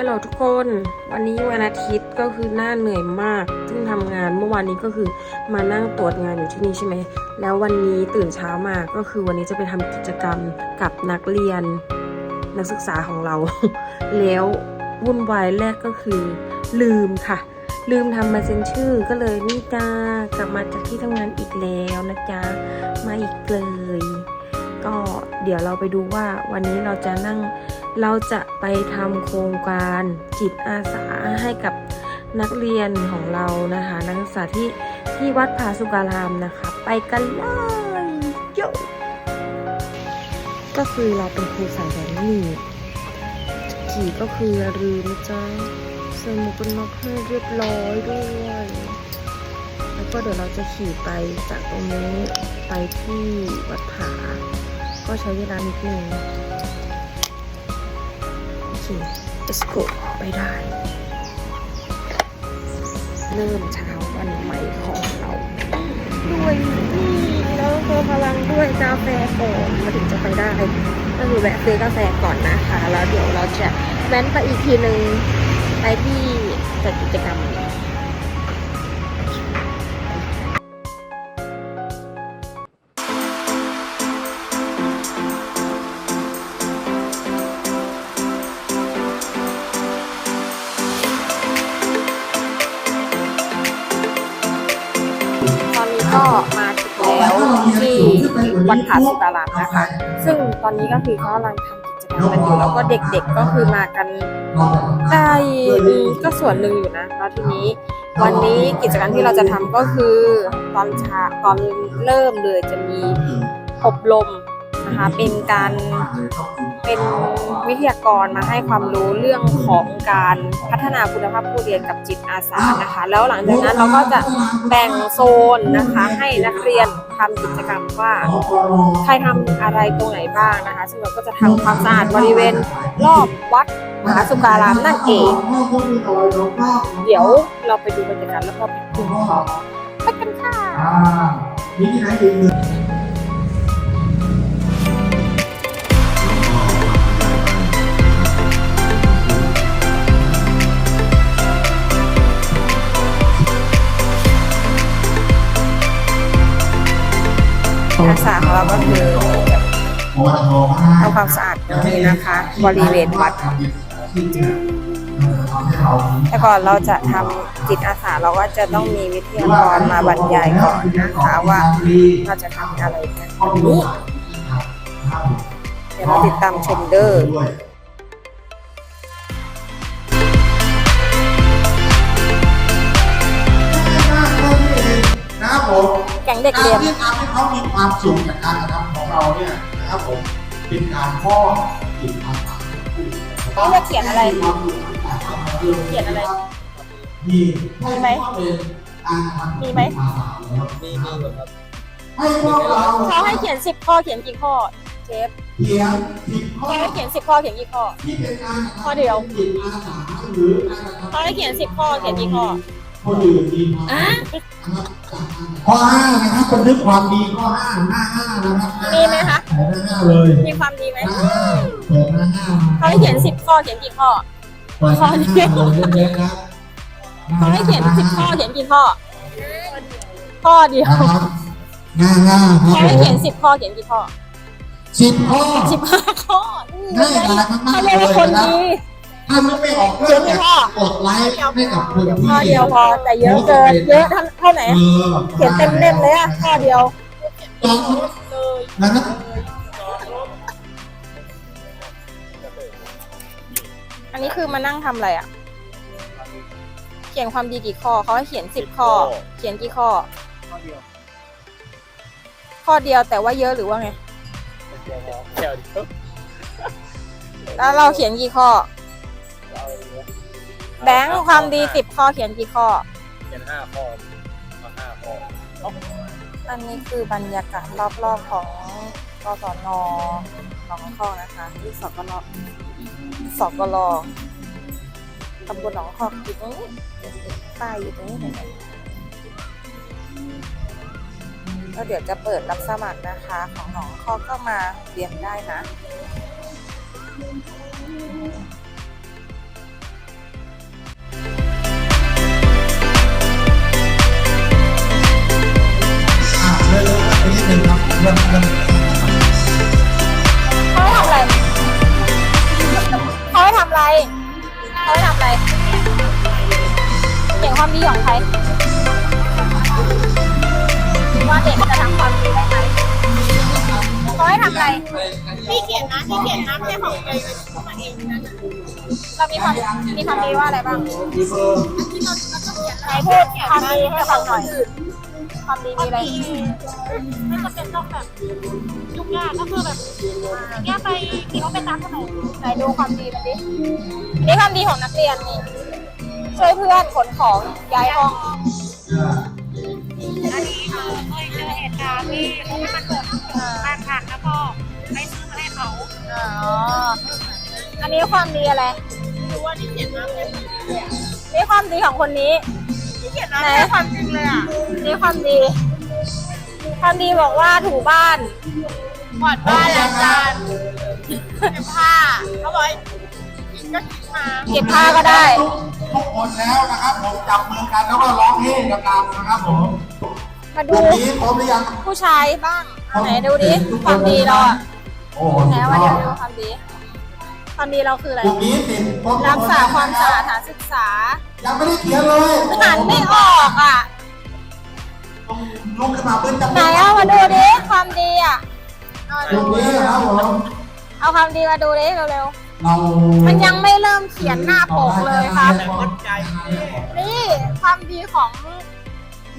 ฮัลโหลทุกคน วันนี้วันอาทิตย์ก็คือหน้าเหนื่อยมากซึ่งทำงานเมื่อวานนี้ก็คือมานั่งตรวจงานอยู่ที่นี่ใช่ไหม แล้ววันนี้ตื่นเช้ามาก็คือวันนี้จะไปทำกิจกรรมกับนักเรียน นักศึกษาของเรา แล้ววุ่นวายแรกก็คือลืมค่ะ ลืมทำมาเซ็นชื่อก็เลยนี่จ้ากลับมาจากที่ทำงานอีกแล้วนะจ๊ะมาอีกเลย ก็เดี๋ยวเราไปดูว่าวันนี้เราจะนั่ง เราจะไปทำโครงการจิตอาสาให้กับนักเรียนของเรานะคะ นักศึกษาที่ที่วัดผาสุการามนะคะ ไปกันเลยโยก็คือเราเป็นครูสายแดนนี่ขี่ก็คืออย่าลืมนะจ๊ะใส่หมวกกันน็อกให้เรียบร้อยด้วย แล้วก็เดี๋ยวเราจะขี่ไปจากตรงนี้ไปที่วัดผา ก็ใช้เวลานิดนึง let's go ไปได้ เริ่มเช้าวันใหม่ของเรา ด้วยนี่แล้วก็พลังด้วยกาแฟก่อนมาถึงจะไปได้ก็คือแวะซื้อกาแฟก่อนนะคะ แล้วเดี๋ยวเราจะแว้นไปอีกทีหนึ่งไปที่จัดกิจกรรม วัดผาสุตารามนะคะ ซึ่งตอนนี้ก็คือเขากำลังทำกิจกรรมกันอยู่แล้วก็เด็กๆก็คือมากันได้ก็ส่วนหนึ่งอยู่นะแล้วทีนี้วันนี้กิจกรรมที่เราจะทำก็คือตอนเช้าตอนเริ่มเลยจะมีอบรม นะคะเป็นการเป็นวิทยากรมาให้ความรู้เรื่องของการพัฒนาคุณภาพผู้เรียนกับจิตอาสานะคะ แล้วหลังจากนั้นเราก็จะแบ่งโซนนะคะให้นักเรียนทำกิจกรรมว่าใครทำอะไรตรงไหนบ้างนะคะ ซึ่งเราก็จะทำความสะอาดบริเวณรอบวัดมหาสุการามนั่นเอง เดี๋ยวเราไปดูบรรยากาศแล้วก็ไปคุยกันไปกันค่ะ มีที่ไหนอีก หนึ่งอาสาของเราก็คือปวทห้าทำความสะอาดตรงนี้นะคะ บริเวณวัดแต่ก่อนเราจะทำจิตอาสาเราก็จะต้องมีวิทยากรมาบรรยายก่อนนะคะว่าเราจะทำอะไรกันวันนี้เดี๋ยวเราติดตามชมเด้อ เด็กการเรียนที่ทำให้เขามีความสุขจากการกระทำของเราเนี่ยนะครับผมเป็นการมอบจิตอาสานี่จะเขียนอะไรความสุขต่างๆเขียนอะไรมีมีไหมมีไหมมีมีครับให้พวกเราเขาให้เขียนสิบข้อเขียนกี่ข้อเชฟเขียนสิบข้อเขาให้เขียนสิบข้อเขียนกี่ข้อที่เป็นการกระทำข้อเดียวจิตอาสาหรือการกระทำเขาให้เขียนสิบข้อเขียนกี่ข้อคนอื่นมีความอะ ข้อห้านะครับบันทึกความดีข้อห้าหน้าห้านะครับมีไหมคะ หน้าห้าเลยมีความดีไหมหน้าห้าเปิดหน้าห้าเขาให้เขียนสิบข้อเขียนกี่ข้อ เปิดหน้าห้าเลยเล็กๆครับเขาให้เขียนสิบข้อเขียนกี่ข้อ ข้อเดียวนะครับหน้าห้าคเขารับให้เขียนสิบข้อเขียนกี่ข้อสิบข้อสิบห้าข้อได้อะไรมากเขาๆเรียกเลว่ายคนนะครับดี ถ้านึกไม่ออกเรื่องเนี่ยกดไลค์ให้กับคนที่ข้อเดียวพอแต่เยอะเกินเยอะเท่าไหนเออเขียนเต็มเล่มเลยอะข้อเดียวจองนะครับอันนี้คือมานั่งทำอะไรอะ เขียนความดีกี่ข้อเขาให้เขียนสิบข้อ เขียนกี่ข้อ ข้อเดียวแต่ว่าเยอะหรือว่าไงแล้วเราเขียนกี่ข้อ แบงค์ความดีสิบข้อเขียนกี่ข้อ เขียนห้าข้อมาห้าข้ออันนี้คือบรรยากาศรอบๆของกศนหนองคอกนะคะ ที่สกลสกลตำบลหนองคอกอยู่ตรงนี้ป้ายอยู่ตรงนี้เห็นไหมแล้วเดี๋ยวจะเปิดรับสมัครนะคะ ของหนองคอกก็มาเรียนได้นะ เขาให้ทำอะไรเขาให้ทำอะไรเขาให้ทำอะไรเห็นความดีของใครว่าเด็กจะทำความดีได้ไหมเขาให้ทำอะไรที่เขียนนะที่เขียนนะแค่ของตัวเองของตัวเองนะเรามีความมีความดีว่าอะไรบ้างที่เราเราต้องเขียนไหนพูดความดีให้ฟังหน่อย ความดีมีอะไรไม่จำเป็นต้องแบบยุ่งยากก็คือแบบอย่างเงี้ยไปขี่รถไปตามถนนไหนดูความดีมันดินี่ความดีของนักเรียนนี่ช่วยเพื่อนขนของย้ายห้องอันนี้เออเคยเจอเหตุการณ์ที่รถมันเกิดบ้านพักแล้วก็ไปซื้อมาให้เขาอ๋ออันนี้ความดีอะไร รู้ว่าที่เขียมากเป็นนี่ความดีของคนนี้ ที่เขียนมาเป็นความจริงเลยอะนี่ความดี ความดีบอกว่าถูบ้าน กวาดบ้านล้างจานเก็บผ้าเขาบอกให้กินก็กินมาเก็บผ้าก็ได้ ทุกคนแล้วนะครับ ผมจับมือกันแล้วก็ร้องเฮ้ดังๆนะครับผมมาตดูรงนี้พร้อมหรือยังผู้ชายบ้างไหนดูดิความดีเราอะโอ้โหไหนว่าเดี๋ยวดูความดี ความดีเราคืออะไรกลุ่มนี้สิพร้อมรักษาความสะอาดฐานศึกษา ยังไม่ได้เขียนเลยอ่านไม่ออกอะต้องลุกขึ้นมาเพื่อจะไหนเอามาดูดิความดีอะเอากลุ่มนี้นะครับผมเอาความดีมาดูดิเร็วเราๆมันยังไม่เริ่มเขียนหน้าปกเลยครับ นี่ความดีของ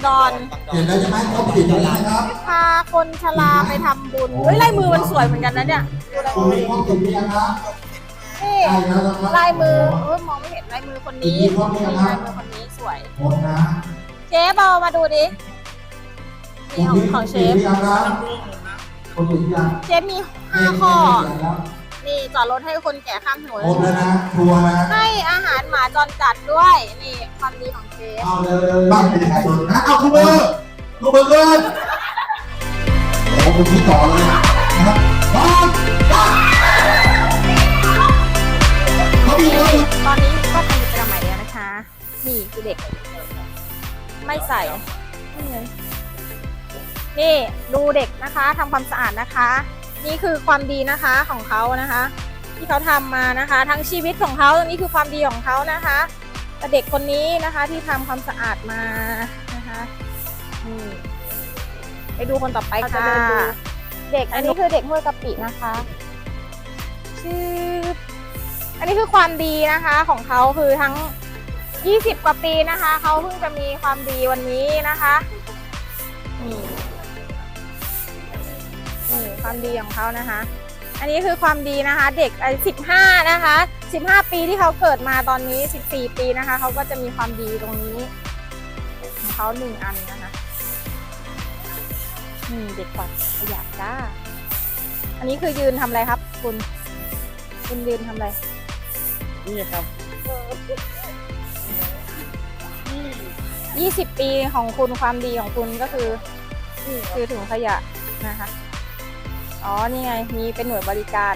ดอนเขียนแล้วใช่ไหมเขาผิดแล้วนะครับพาคนชราไปทำบุญเฮ้ยลายมือมันสวยเหมือนกันนะเนี่ยดูลายกลุ่มมือนี้ดิเขาผิดหรือยังครับนี่ใช่แล้วนะครับ ลายมือเออมองไม่เห็นลายมือคนนี้ลายมือคนนี้สวยผมนะเชฟเอามาดูดินี่ของของเชฟผิดหรือยังครับคนผิดหรือยังเชฟมีห้าข้อ นี่จอดรถให้คนแก่ข้ามถนนครบแล้วนะทัวร์นะให้อาหารหมาจรจัดด้วย นี่ความดีของเชฟเอาเร็วๆบ้านเป็นประชาชนนะเอาคุณเบอร์คุณเบอร์เกินโอ้โหคุณพี่ต่อเลยนะครับบ้านบ้าน นี่คือเด็ก ไม่ใส่นี่ไงนี่ดูเด็กนะคะทำความสะอาดนะคะ นี่คือความดีนะคะของเขานะคะ ที่เขาทำมานะคะ ทั้งชีวิตของเขาตรงนี้คือความดีของเขานะคะแต่เด็กคนนี้นะคะที่ทำความสะอาดมานะคะนี่ไปดูคนต่อไปค่ะเด็กอันนี้คือเด็กห้วยกะปินะคะชื่ออันนี้คือความดีนะคะของเขาคือทั้ง 20 กว่าปีนะคะ เขาเพิ่งจะมีความดีวันนี้นะคะนี่นี่ความดีของเขานะคะ อันนี้คือความดีนะคะ เด็กอายุ15 นะคะ 15 ปีที่เขาเกิดมาตอนนี้ 14 ปีนะคะ เขาก็จะมีความดีตรงนี้ ของเขาหนึ่งอันนะคะนี่เด็กกวดขยะจ้า อันนี้คือยืนทำอะไรครับ คุณ คุณยืนทำอะไร นี่ครับ ยี่สิบปีของคุณความดีของคุณก็คือคือถุงขยะนะคะ อ๋อ นี่ไง มีเป็นหน่วยบริการ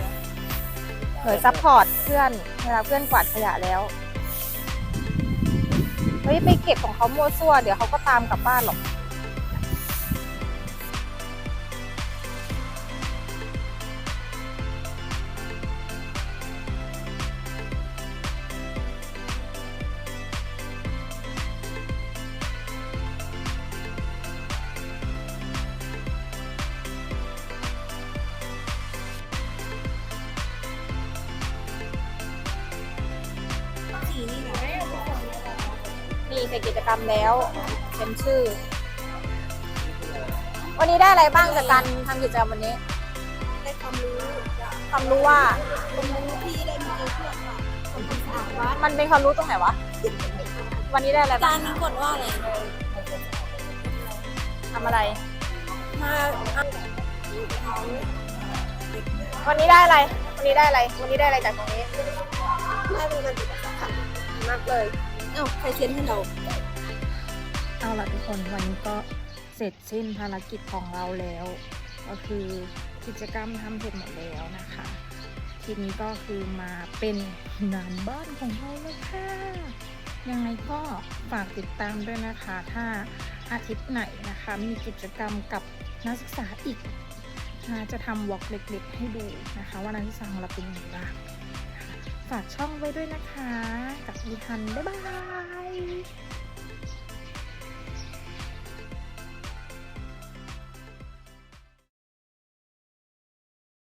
หน่วยซัพพอร์ตเพื่อนเวลาเพื่อนกวาดขยะแล้ว เฮ้ย ไปเก็บของเขามั่วซั่ว เดี๋ยวเขาก็ตามกลับบ้านหรอก นี่เสร็จกิจกรรมแล้วเป็นชื่อ วันนี้ได้อะไรบ้างจากการทำกิจกรรมวันนี้ ได้ความรู้ความรู้ว่า ความรู้ที่ได้มาเจอเพื่อนว่าทำความสะอาดวัดมันเป็นความรู้ตรงไหนวะ วันนี้ได้อะไรกาบ้างรมีกฎว่าอะไรทำอะไร มาวันนี้ได้อะไร วันนี้ได้อะไร วันนี้ได้อะไรจากตรงนี้ให้เป็นการติดต่อค่ะมากเลย เอ้าใครเซ็นให้เรา เอาละทุกคนวันนี้ก็เสร็จสิ้นภารกิจของเราแล้ว ก็คือกิจกรรมทำเสร็จหมดแล้วนะคะ ทีนี้ก็คือมาเป็นงานบ้านของเราแล้วค่ะยังไงก็ฝากติดตามด้วยนะคะ ถ้าอาทิตย์ไหนนะคะ มีกิจกรรมกับนักศึกษาอีกนะจะทำวอล์กเล็กๆ ให้ดูนะคะ ว่านักศึกษาของเราเป็นยังไงบ้าง ฝากช่องไว้ด้วยนะคะ กับอีทัน บ๊ายบาย